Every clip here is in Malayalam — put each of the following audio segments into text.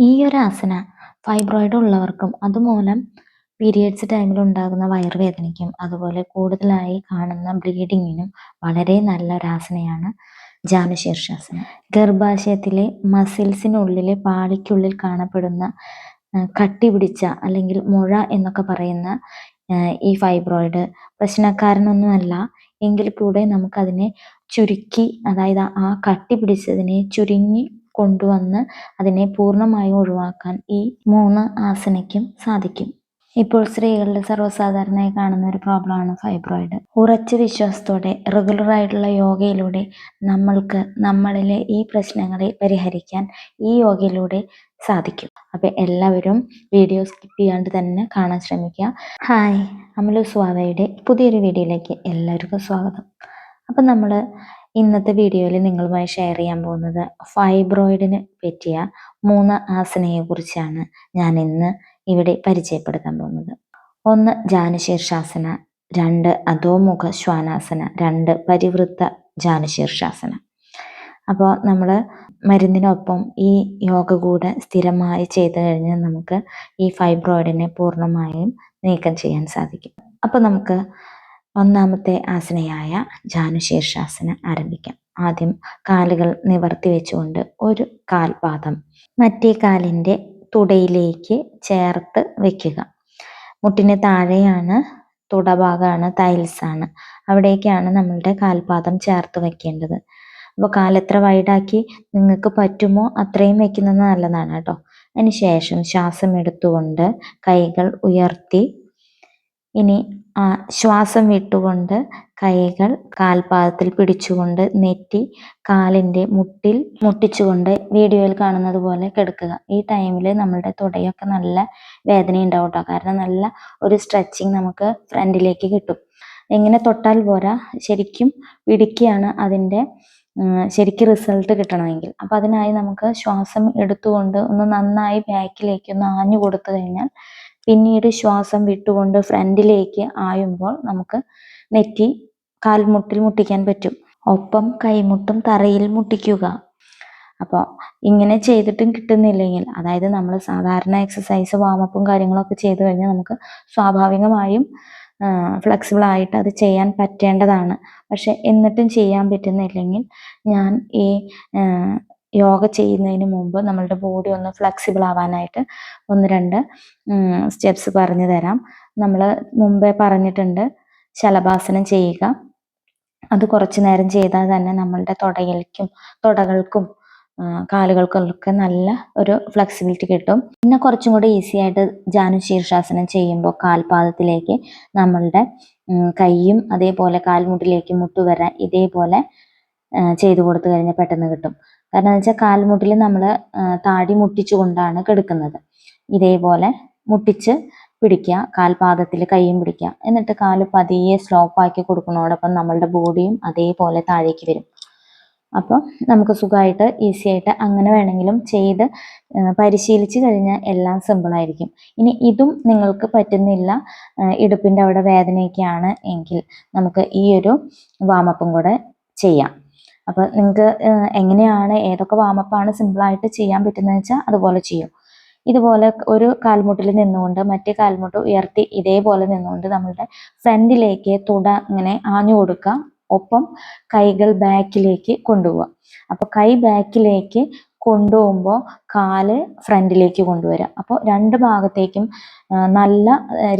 ഈ ഒരു ആസന ഫൈബ്രോയിഡ് ഉള്ളവർക്കും അതുമൂലം പീരിയഡ്സ് ടൈമിൽ ഉണ്ടാകുന്ന വയറുവേദനയ്ക്കും അതുപോലെ കൂടുതലായി കാണുന്ന ബ്ലീഡിങ്ങിനും വളരെ നല്ല ഒരു ആസനയാണ് ജാനുശീർഷാസനം ഗർഭാശയത്തിലെ മസിൽസിനുള്ളിലെ പാളിക്കുള്ളിൽ കാണപ്പെടുന്ന കട്ടി പിടിച്ച അല്ലെങ്കിൽ മുഴ എന്നൊക്കെ പറയുന്ന ഈ ഫൈബ്രോയിഡ് പ്രശ്നക്കാരനൊന്നുമല്ല. എങ്കിൽ കൂടെ നമുക്കതിനെ ചുരുക്കി അതായത് ആ കട്ടി പിടിച്ചതിനെ ചുരുങ്ങി കൊണ്ടുവന്ന് അതിനെ പൂർണമായും ഒഴിവാക്കാൻ ഈ മൂന്ന് ആസനയ്ക്കും സാധിക്കും. ഇപ്പോൾ സ്ത്രീകളുടെ സർവസാധാരണയായി കാണുന്ന ഒരു പ്രോബ്ലമാണ് ഫൈബ്രോയിഡ്. ഉറച്ച വിശ്വാസത്തോടെ റെഗുലറായിട്ടുള്ള യോഗയിലൂടെ നമ്മൾക്ക് നമ്മളിലെ ഈ പ്രശ്നങ്ങളെ പരിഹരിക്കാൻ ഈ യോഗയിലൂടെ സാധിക്കും. അപ്പോൾ എല്ലാവരും വീഡിയോ സ്കിപ്പ് ചെയ്യാണ്ട് തന്നെ കാണാൻ ശ്രമിക്കുക. ഹായ് അമലു സ്വാവയുടെ പുതിയൊരു വീഡിയോയിലേക്ക് എല്ലാവർക്കും സ്വാഗതം. അപ്പം നമ്മൾ ഇന്നത്തെ വീഡിയോയിൽ നിങ്ങളുമായി ഷെയർ ചെയ്യാൻ പോകുന്നത് ഫൈബ്രോയിഡിന് പറ്റിയ മൂന്ന് ആസനയെ കുറിച്ചാണ് ഞാൻ ഇന്ന് ഇവിടെ പരിചയപ്പെടുത്താൻ പോകുന്നത്. ഒന്ന് ജാനശീർഷാസന രണ്ട് അധോമുഖ ശ്വാനാസന രണ്ട് പരിവൃത്ത ജാനശീർഷാസന. അപ്പോൾ നമ്മൾ മരുന്നിനൊപ്പം ഈ യോഗ കൂടെ സ്ഥിരമായി ചെയ്തു കഴിഞ്ഞാൽ നമുക്ക് ഈ ഫൈബ്രോയിഡിനെ പൂർണമായും നീക്കം ചെയ്യാൻ സാധിക്കും. അപ്പോൾ നമുക്ക് ഒന്നാമത്തെ ആസനയായ ജാനുശീർഷാസന ആരംഭിക്കാം. ആദ്യം കാലുകൾ നിവർത്തി വെച്ചുകൊണ്ട് ഒരു കാൽപാദം മറ്റേ കാലിന്റെ തുടയിലേക്ക് ചേർത്ത് വെക്കുക. മുട്ടിന് താഴെയാണ് തുടഭാഗമാണ് തൈൽസാണ് അവിടേക്കാണ് നമ്മളുടെ കാൽപാദം ചേർത്ത് വെക്കേണ്ടത്. അപ്പോൾ കാലെത്ര വൈഡാക്കി നിങ്ങൾക്ക് പറ്റുമോ അത്രയും വെക്കുന്നത് നല്ലതാണ് കേട്ടോ. അതിനുശേഷം ശ്വാസം എടുത്തുകൊണ്ട് കൈകൾ ഉയർത്തി ഇനി ശ്വാസം വിട്ടുകൊണ്ട് കൈകൾ കാൽപാദത്തിൽ പിടിച്ചുകൊണ്ട് നെറ്റി കാലിന്റെ മുട്ടിൽ മുട്ടിച്ചുകൊണ്ട് വീഡിയോയിൽ കാണുന്നത് പോലെ കിടക്കുക. ഈ ടൈമിൽ നമ്മളുടെ തുടയൊക്കെ നല്ല വേദന ഉണ്ടാവും കേട്ടോ കാരണം നല്ല ഒരു സ്ട്രെച്ചിങ് നമുക്ക് ഫ്രണ്ടിലേക്ക് കിട്ടും. എങ്ങനെ തൊട്ടാൽ പോരാ? ശരിക്കും പിടിക്കുകയാണ് അതിന്റെ ശരിക്കും റിസൾട്ട് കിട്ടണമെങ്കിൽ. അപ്പം അതിനായി നമുക്ക് ശ്വാസം എടുത്തുകൊണ്ട് ഒന്ന് നന്നായി ബാക്കിലേക്ക് ഒന്ന് ആഞ്ഞു കൊടുത്തു കഴിഞ്ഞാൽ പിന്നീട് ശ്വാസം വിട്ടുകൊണ്ട് ഫ്രണ്ടിലേക്ക് ആയുമ്പോൾ നമുക്ക് നെറ്റി കാൽമുട്ടിൽ മുട്ടിക്കാൻ പറ്റും. ഒപ്പം കൈമുട്ടും തറയിൽ മുട്ടിക്കുക. അപ്പോൾ ഇങ്ങനെ ചെയ്തിട്ടും കിട്ടുന്നില്ലെങ്കിൽ അതായത് നമ്മൾ സാധാരണ എക്സസൈസ് വാമപ്പും കാര്യങ്ങളൊക്കെ ചെയ്തു കഴിഞ്ഞാൽ നമുക്ക് സ്വാഭാവികമായും ഫ്ലെക്സിബിൾ ആയിട്ട് അത് ചെയ്യാൻ പറ്റേണ്ടതാണ്. പക്ഷെ എന്നിട്ടും ചെയ്യാൻ പറ്റുന്നില്ലെങ്കിൽ ഞാൻ ഈ യോഗ ചെയ്യുന്നതിന് മുമ്പ് നമ്മളുടെ ബോഡി ഒന്ന് ഫ്ലെക്സിബിൾ ആവാനായിട്ട് ഒന്ന് രണ്ട് സ്റ്റെപ്സ് പറഞ്ഞു തരാം. നമ്മൾ മുമ്പേ പറഞ്ഞിട്ടുണ്ട് ശലഭാസനം ചെയ്യുക. അത് കുറച്ചു നേരം ചെയ്താൽ തന്നെ നമ്മളുടെ തുടയിലേക്കും തുടകൾക്കും കാലുകൾക്കൊക്കെ നല്ല ഒരു ഫ്ലെക്സിബിലിറ്റി കിട്ടും. പിന്നെ കുറച്ചും കൂടി ഈസി ആയിട്ട് ജാനു ശീർഷാസനം ചെയ്യുമ്പോൾ കാൽപാദത്തിലേക്ക് നമ്മളുടെ കൈയും അതേപോലെ കാൽമുട്ടിലേക്ക് മുട്ടുവരാൻ ഇതേപോലെ ചെയ്തു കൊടുത്തു കഴിഞ്ഞാൽ പെട്ടെന്ന് കിട്ടും. കാരണം എന്ന് വെച്ചാൽ കാൽമുട്ടിൽ നമ്മൾ താടി മുട്ടിച്ചു കൊണ്ടാണ് കിടക്കുന്നത്. ഇതേപോലെ മുട്ടിച്ച് പിടിക്കുക കാൽപാദത്തിൽ കൈയും പിടിക്കുക. എന്നിട്ട് കാൽ പതിയെ സ്ലോപ്പാക്കി കൊടുക്കുന്നതോടൊപ്പം നമ്മളുടെ ബോഡിയും അതേപോലെ താഴേക്ക് വരും. അപ്പോൾ നമുക്ക് സുഖമായിട്ട് ഈസി ആയിട്ട് അങ്ങനെ വേണമെങ്കിലും ചെയ്ത് പരിശീലിച്ച് കഴിഞ്ഞാൽ എല്ലാം സിമ്പിളായിരിക്കും ഇനി ഇതും നിങ്ങൾക്ക് പറ്റുന്നില്ല ഇടുപ്പിന്റെ അവിടെ വേദനയൊക്കെയാണ് എങ്കിൽ നമുക്ക് ഈ ഒരു വാമപ്പും കൂടെ ചെയ്യാം. അപ്പോൾ നിങ്ങൾക്ക് എങ്ങനെയാണ് ഏതൊക്കെ വാമപ്പാണ് സിമ്പിളായിട്ട് ചെയ്യാൻ പറ്റുന്നതെന്ന് വെച്ചാൽ അതുപോലെ ചെയ്യും. ഇതുപോലെ ഒരു കാൽമുട്ടിൽ നിന്നുകൊണ്ട് മറ്റേ കാൽമുട്ട് ഉയർത്തി ഇതേപോലെ നിന്നുകൊണ്ട് നമ്മളുടെ ഫ്രണ്ടിലേക്ക് തുട ഇങ്ങനെ ആഞ്ഞു കൊടുക്കുക ഒപ്പം കൈകൾ ബാക്കിലേക്ക് കൊണ്ടുപോവുക അപ്പോൾ കൈ ബാക്കിലേക്ക് കൊണ്ടുപോകുമ്പോൾ കാൽ ഫ്രണ്ടിലേക്ക് കൊണ്ടുവരിക അപ്പോൾ രണ്ട് ഭാഗത്തേക്കും നല്ല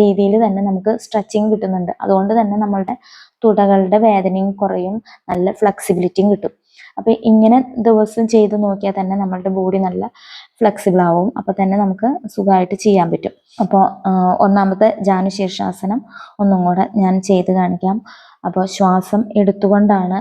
രീതിയിൽ തന്നെ നമുക്ക് സ്ട്രെച്ചിങ് കിട്ടുന്നുണ്ട്. അതുകൊണ്ട് തന്നെ നമ്മളുടെ തുടകളുടെ വേദനയും കുറയും നല്ല ഫ്ലെക്സിബിലിറ്റിയും കിട്ടും. അപ്പോൾ ഇങ്ങനെ ദിവസം ചെയ്ത് നോക്കിയാൽ തന്നെ നമ്മളുടെ ബോഡി നല്ല ഫ്ലെക്സിബിൾ ആവും. അപ്പോൾ തന്നെ നമുക്ക് സുഖമായിട്ട് ചെയ്യാൻ പറ്റും. അപ്പോൾ ഒന്നാമത്തെ ജാനുശീർഷാസനം ഒന്നും കൂടെ ഞാൻ ചെയ്ത് കാണിക്കാം. അപ്പോൾ ശ്വാസം എടുത്തുകൊണ്ടാണ്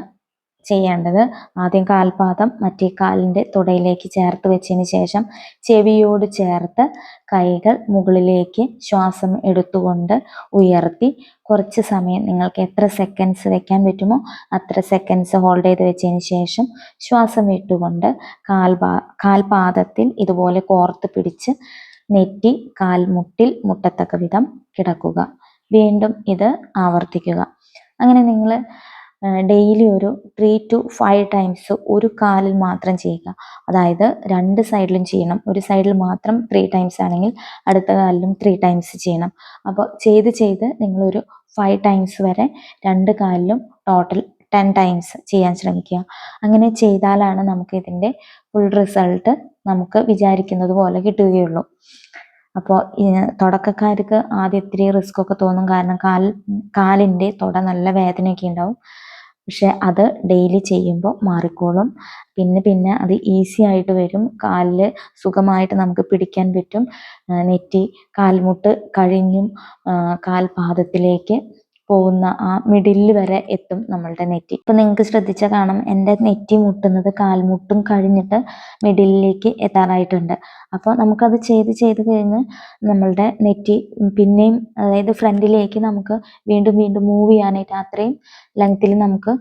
ചെയ്യേണ്ടത്. ആദ്യം കാൽപാദം മറ്റേ കാലിന്റെ തുടയിലേക്ക് ചേർത്ത് വെച്ചതിന് ശേഷം ചെവിയോട് ചേർത്ത് കൈകൾ മുകളിലേക്ക് ശ്വാസം എടുത്തുകൊണ്ട് ഉയർത്തി കുറച്ച് സമയം നിങ്ങൾക്ക് എത്ര സെക്കൻഡ്സ് വെക്കാൻ പറ്റുമോ അത്ര സെക്കൻഡ്സ് ഹോൾഡ് ചെയ്ത് വെച്ചതിന് ശേഷം ശ്വാസം വിട്ടുകൊണ്ട് കാൽപാ കാൽപാദത്തിൽ ഇതുപോലെ കോർത്ത് പിടിച്ച് നെറ്റി കാൽമുട്ടിൽ മുട്ടത്തക്ക വിധം കിടക്കുക. വീണ്ടും ഇത് ആവർത്തിക്കുക. അങ്ങനെ നിങ്ങൾ ഡെയിലി ഒരു ത്രീ ടു ഫൈവ് ടൈംസ് ഒരു കാലിൽ മാത്രം ചെയ്യുക. അതായത് രണ്ട് സൈഡിലും ചെയ്യണം. ഒരു സൈഡിൽ മാത്രം ത്രീ ടൈംസ് ആണെങ്കിൽ അടുത്ത കാലിലും ത്രീ ടൈംസ് ചെയ്യണം. അപ്പോൾ ചെയ്ത് ചെയ്ത് നിങ്ങളൊരു ഫൈവ് ടൈംസ് വരെ രണ്ട് കാലിലും ടോട്ടൽ ടെൻ ടൈംസ് ചെയ്യാൻ ശ്രമിക്കുക. അങ്ങനെ ചെയ്താലാണ് നമുക്ക് ഇതിന്റെ ഫുൾ റിസൾട്ട് നമുക്ക് വിചാരിക്കുന്നത് പോലെ കിട്ടുകയുള്ളൂ. അപ്പോൾ തുടക്കക്കാർക്ക് ആദ്യം ഇത്തിരി റിസ്ക് ഒക്കെ തോന്നും. കാരണം കാൽ കാലിന്റെ തുട നല്ല വേദനയൊക്കെ ഉണ്ടാവും. പക്ഷെ അത് ഡെയിലി ചെയ്യുമ്പോൾ മാറിക്കോളും. പിന്നെ പിന്നെ അത് ഈസി ആയിട്ട് വരും. കാലിൽ സുഖമായിട്ട് നമുക്ക് പിടിക്കാൻ പറ്റും. നെറ്റി കാൽമുട്ട് കഴിഞ്ഞും കാൽപാദത്തിലേക്ക്. പോകുന്ന ആ മിഡിലിൽ വരെ എത്തും നമ്മളുടെ നെറ്റി. ഇപ്പം നിങ്ങൾക്ക് ശ്രദ്ധിച്ചാൽ കാണാം എന്റെ നെറ്റി മുട്ടുന്നത് കാൽമുട്ടും കഴിഞ്ഞിട്ട് മിഡിലിലേക്ക് എത്താറായിട്ടുണ്ട്. അപ്പോൾ നമുക്കത് ചെയ്ത് ചെയ്ത് കഴിഞ്ഞ് നമ്മളുടെ നെറ്റി പിന്നെയും അതായത് ഫ്രണ്ടിലേക്ക് നമുക്ക് വീണ്ടും വീണ്ടും മൂവ് ചെയ്യാനായിട്ട് അത്രയും ലെങ്ത്തിൽ നമുക്ക്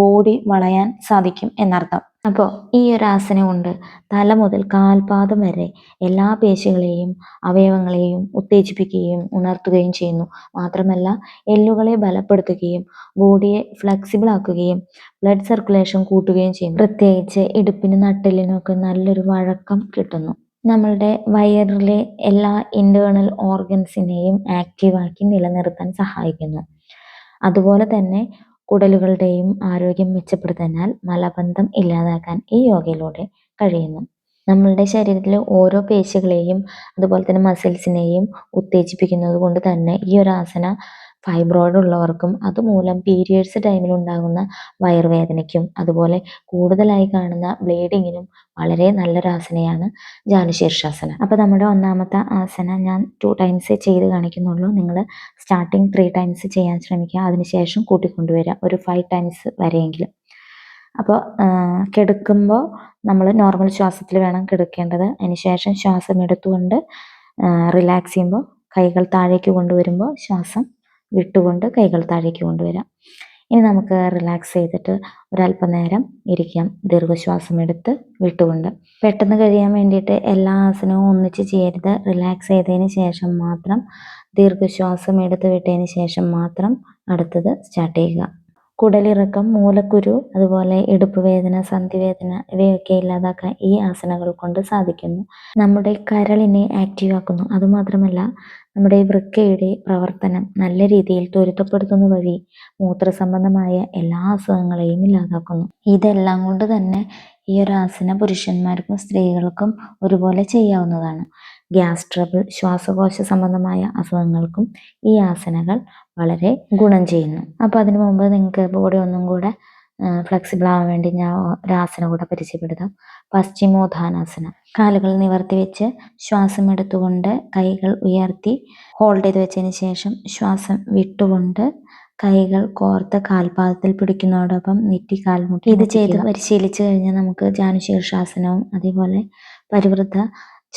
ബോഡി വളയാൻ സാധിക്കും എന്നർത്ഥം. അപ്പോൾ ഈ ഒരു ആസനം കൊണ്ട് തല മുതൽ കാൽപാദം വരെ എല്ലാ പേശികളെയും അവയവങ്ങളെയും ഉത്തേജിപ്പിക്കുകയും ഉണർത്തുകയും ചെയ്യുന്നു. മാത്രമല്ല എല്ലുകളെ ബലപ്പെടുത്തുകയും ബോഡിയെ ഫ്ലെക്സിബിൾ ആക്കുകയും ബ്ലഡ് സർക്കുലേഷൻ കൂട്ടുകയും ചെയ്യുന്നു. പ്രത്യേകിച്ച് ഇടുപ്പിനും നട്ടലിനൊക്കെ നല്ലൊരു വഴക്കം കിട്ടുന്നു. നമ്മളുടെ വയറിലെ എല്ലാ ഇന്റേണൽ ഓർഗൻസിനെയും ആക്റ്റീവാക്കി നിലനിർത്താൻ സഹായിക്കുന്നു. അതുപോലെ തന്നെ കുടലുകളുടെയും ആരോഗ്യം മെച്ചപ്പെടുത്താനാൽ മലബന്ധം ഇല്ലാതാക്കാൻ ഈ യോഗയിലൂടെ കഴിയുന്നു. നമ്മളുടെ ശരീരത്തിലെ ഓരോ പേശികളെയും അതുപോലെ തന്നെ മസിൽസിനെയും ഉത്തേജിപ്പിക്കുന്നത് കൊണ്ട് തന്നെ ഈ ഒരു ആസന ഫൈബ്രോയിഡ് ഉള്ളവർക്കും അതുമൂലം പീരിയഡ്സ് ടൈമിൽ ഉണ്ടാകുന്ന വയറുവേദനയ്ക്കും അതുപോലെ കൂടുതലായി കാണുന്ന ബ്ലീഡിങ്ങിനും വളരെ നല്ലൊരു ആസനയാണ് ജാനുശീർഷാസനം അപ്പോൾ നമ്മുടെ ഒന്നാമത്തെ ആസന ഞാൻ ടു ടൈംസ് ചെയ്ത് കാണിക്കുന്നുള്ളൂ. നിങ്ങൾ സ്റ്റാർട്ടിങ് ത്രീ ടൈംസ് ചെയ്യാൻ ശ്രമിക്കുക. അതിനുശേഷം കൂട്ടിക്കൊണ്ടുവരിക. ഒരു ഫൈവ് ടൈംസ് വരെയെങ്കിലും. അപ്പോൾ കിടക്കുമ്പോൾ നമ്മൾ നോർമൽ ശ്വാസത്തിൽ വേണം കിടക്കേണ്ടത്. അതിനുശേഷം ശ്വാസം എടുത്തുകൊണ്ട് റിലാക്സ് ചെയ്യുമ്പോൾ കൈകൾ താഴേക്ക് കൊണ്ടുവരുമ്പോൾ ശ്വാസം വിട്ടുകൊണ്ട് കൈകൾ താഴേക്ക് കൊണ്ടുവരാം. ഇനി നമുക്ക് റിലാക്സ് ചെയ്തിട്ട് ഒരല്പം നേരം ഇരിക്കാം. ദീർഘശ്വാസം എടുത്ത് വിട്ടുകൊണ്ട്. പെട്ടെന്ന് കഴിയാൻ വേണ്ടിയിട്ട് എല്ലാ ആസനവും ഒന്നിച്ച് ചെയ്യരുത് റിലാക്സ് ചെയ്തതിന് ശേഷം മാത്രം ദീർഘശ്വാസം എടുത്ത് വിട്ടതിന് ശേഷം മാത്രം അടുത്തത് സ്റ്റാർട്ട് ചെയ്യുക. കുടലിറക്കം മൂലക്കുരു അതുപോലെ ഇടുപ്പ് വേദന സന്ധിവേദന ഇവയൊക്കെ ഇല്ലാതാക്കാൻ ഈ ആസനകൾ കൊണ്ട് സാധിക്കുന്നു. നമ്മുടെ കരളിനെ ആക്റ്റീവ് ആക്കുന്നു. അതുമാത്രമല്ല നമ്മുടെ വൃക്കയുടെ പ്രവർത്തനം നല്ല രീതിയിൽ ത്വരിതപ്പെടുത്തുന്ന വഴി മൂത്രസംബന്ധമായ എല്ലാ അസുഖങ്ങളെയും ഇല്ലാതാക്കുന്നു. ഇതെല്ലാം കൊണ്ട് തന്നെ ഈ ഒരു ആസന പുരുഷന്മാർക്കും സ്ത്രീകൾക്കും ഒരുപോലെ ചെയ്യാവുന്നതാണ്. ഗ്യാസ് ട്രബിൾ ശ്വാസകോശ സംബന്ധമായ അസുഖങ്ങൾക്കും ഈ ആസനകൾ വളരെ ഗുണം ചെയ്യുന്നു. അപ്പോൾ അതിനു മുമ്പ് നിങ്ങൾക്ക് ബോഡി ഒന്നും കൂടെ ഫ്ലെക്സിബിൾ ആവാൻ വേണ്ടി ഞാൻ ഒരു ആസനം കൂടെ പരിചയപ്പെടുത്താം. പശ്ചിമോധാനാസനം. കാലുകൾ നിവർത്തി വെച്ച് ശ്വാസം എടുത്തുകൊണ്ട് കൈകൾ ഉയർത്തി ഹോൾഡ് ചെയ്ത് വെച്ചതിന് ശേഷം ശ്വാസം വിട്ടുകൊണ്ട് കൈകൾ കോർത്ത് കാൽപാദത്തിൽ പിടിക്കുന്നതോടൊപ്പം നെറ്റി കാൽമുട്ടി ഇത് ചെയ്ത് പരിശീലിച്ചു കഴിഞ്ഞാൽ നമുക്ക് ജാനുശീർഷാസനവും അതേപോലെ പരിവൃത്ത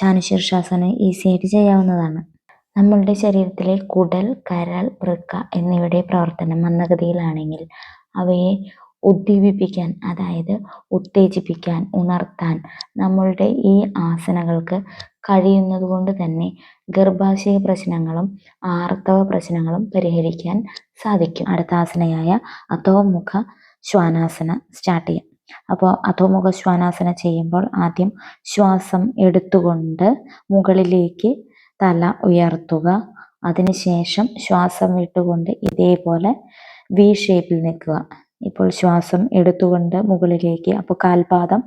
ജാനുശീർഷാസനം ഈസി ആയിട്ട് ചെയ്യാവുന്നതാണ്. നമ്മളുടെ ശരീരത്തിലെ കുടൽ കരൾ വൃക്ക എന്നിവയുടെ പ്രവർത്തനം മന്ദഗതിയിലാണെങ്കിൽ അവയെ ഉദ്ദീപിപ്പിക്കാൻ അതായത് ഉത്തേജിപ്പിക്കാൻ ഉണർത്താൻ നമ്മളുടെ ഈ ആസനകൾക്ക് കഴിയുന്നത് കൊണ്ട് തന്നെ ഗർഭാശയ പ്രശ്നങ്ങളും ആർത്തവ പ്രശ്നങ്ങളും പരിഹരിക്കാൻ സാധിക്കും. അടുത്ത ആസനയായ അധോമുഖ ശ്വാനാസന സ്റ്റാർട്ട് ചെയ്യാം. അപ്പോൾ അധോമുഖ ശ്വാനാസന ചെയ്യുമ്പോൾ ആദ്യം ശ്വാസം എടുത്തുകൊണ്ട് മുകളിലേക്ക് തല ഉയർത്തുക. അതിനുശേഷം ശ്വാസം വിട്ടുകൊണ്ട് ഇതേപോലെ വി ഷേപ്പിൽ നിൽക്കുക. ഇപ്പോൾ ശ്വാസം എടുത്തുകൊണ്ട് മുകളിലേക്ക് അപ്പോൾ കാൽപാദം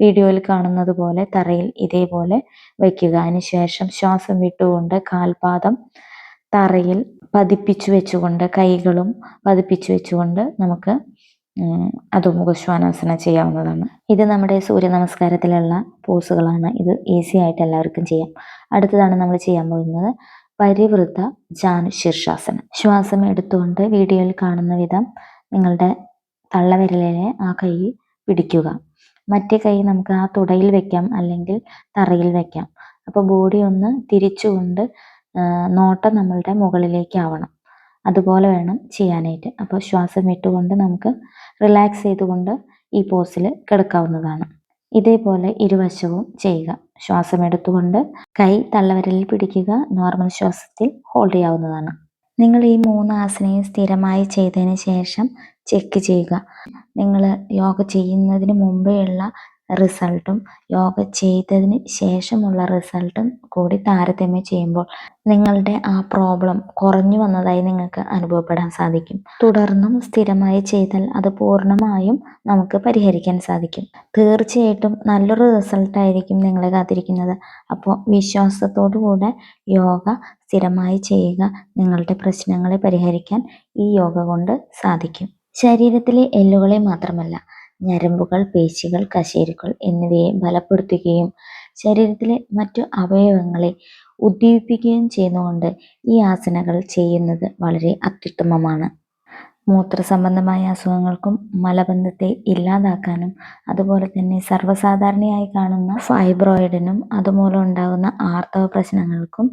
വീഡിയോയിൽ കാണുന്നത് പോലെ തറയിൽ ഇതേപോലെ വയ്ക്കുക. അതിനുശേഷം ശ്വാസം വിട്ടുകൊണ്ട് കാൽപാദം തറയിൽ പതിപ്പിച്ചു വെച്ചുകൊണ്ട് കൈകളും പതിപ്പിച്ചു വെച്ചുകൊണ്ട് നമുക്ക് അധോമുഖ ശ്വാനാസന ചെയ്യാവുന്നതാണ്. ഇത് നമ്മുടെ സൂര്യ നമസ്കാരത്തിലുള്ള പോസുകളാണ്. ഇത് ഈസി ആയിട്ട് എല്ലാവർക്കും ചെയ്യാം. അടുത്തതാണ് നമ്മൾ ചെയ്യാൻ പോകുന്നത് പരിവൃത്ത ജാനു ശീർഷാസനം ശ്വാസം എടുത്തുകൊണ്ട് വീഡിയോയിൽ കാണുന്ന വിധം നിങ്ങളുടെ തള്ളവിരലിനെ ആ കൈ പിടിക്കുക. മറ്റേ കൈ നമുക്ക് ആ തുടയിൽ വെക്കാം അല്ലെങ്കിൽ തറയിൽ വെക്കാം. അപ്പോൾ ബോഡി ഒന്ന് തിരിച്ചുകൊണ്ട് നോട്ടം നമ്മളുടെ മുകളിലേക്ക് ആവണം. അതുപോലെ വേണം ചെയ്യാനായിട്ട്. അപ്പോൾ ശ്വാസം വിട്ടുകൊണ്ട് നമുക്ക് റിലാക്സ് ചെയ്തുകൊണ്ട് ഈ പോസിൽ കിടക്കാവുന്നതാണ്. ഇതേപോലെ ഇരുവശവും ചെയ്യുക. ശ്വാസം എടുത്തുകൊണ്ട് കൈ തള്ളവരലിൽ പിടിക്കുക. നോർമൽ ശ്വാസത്തിൽ ഹോൾഡ് ചെയ്യാവുന്നതാണ്. നിങ്ങൾ ഈ മൂന്ന് ആസനയും സ്ഥിരമായി ചെയ്തതിന് ശേഷം ചെക്ക് ചെയ്യുക. നിങ്ങൾ യോഗ ചെയ്യുന്നതിന് മുമ്പേയുള്ള റിസൾട്ടും യോഗ ചെയ്തതിന് ശേഷമുള്ള റിസൾട്ടും കൂടി താരതമ്യം ചെയ്യുമ്പോൾ നിങ്ങളുടെ ആ പ്രോബ്ലം കുറഞ്ഞു വന്നതായി നിങ്ങൾക്ക് അനുഭവപ്പെടാൻ സാധിക്കും. തുടർന്നും സ്ഥിരമായി ചെയ്താൽ അത് പൂർണമായും നമുക്ക് പരിഹരിക്കാൻ സാധിക്കും. തീർച്ചയായിട്ടും നല്ലൊരു റിസൾട്ടായിരിക്കും നിങ്ങളെ കാത്തിരിക്കുന്നത്. അപ്പോൾ വിശ്വാസത്തോടു കൂടെ യോഗ സ്ഥിരമായി ചെയ്യുക നിങ്ങളുടെ പ്രശ്നങ്ങളെ പരിഹരിക്കാൻ ഈ യോഗ കൊണ്ട് സാധിക്കും. ശരീരത്തിലെ എല്ലുകളെ മാത്രമല്ല ഞരമ്പുകൾ പേശികൾ കശേരുക്കൾ എന്നിവയെ ബലപ്പെടുത്തുകയും ശരീരത്തിലെ മറ്റു അവയവങ്ങളെ ഉദ്ദീപിപ്പിക്കുകയും ചെയ്യുന്നുകൊണ്ട് ഈ ആസനകൾ ചെയ്യുന്നത് വളരെ അത്യുത്തമമാണ്. മൂത്ര സംബന്ധമായ അസുഖങ്ങൾക്കും മലബന്ധത്തെ ഇല്ലാതാക്കാനും അതുപോലെ തന്നെ സർവസാധാരണയായി കാണുന്ന ഫൈബ്രോയിഡിനും അതുമൂലം ഉണ്ടാകുന്ന ആർത്തവ പ്രശ്നങ്ങൾക്കും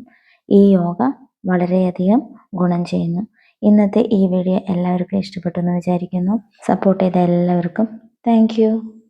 ഈ യോഗ വളരെയധികം ഗുണം ചെയ്യുന്നു. ഇന്നത്തെ ഈ വീഡിയോ എല്ലാവർക്കും ഇഷ്ടപ്പെട്ടു എന്ന് വിചാരിക്കുന്നു. സപ്പോർട്ട് ചെയ്ത എല്ലാവർക്കും Thank you.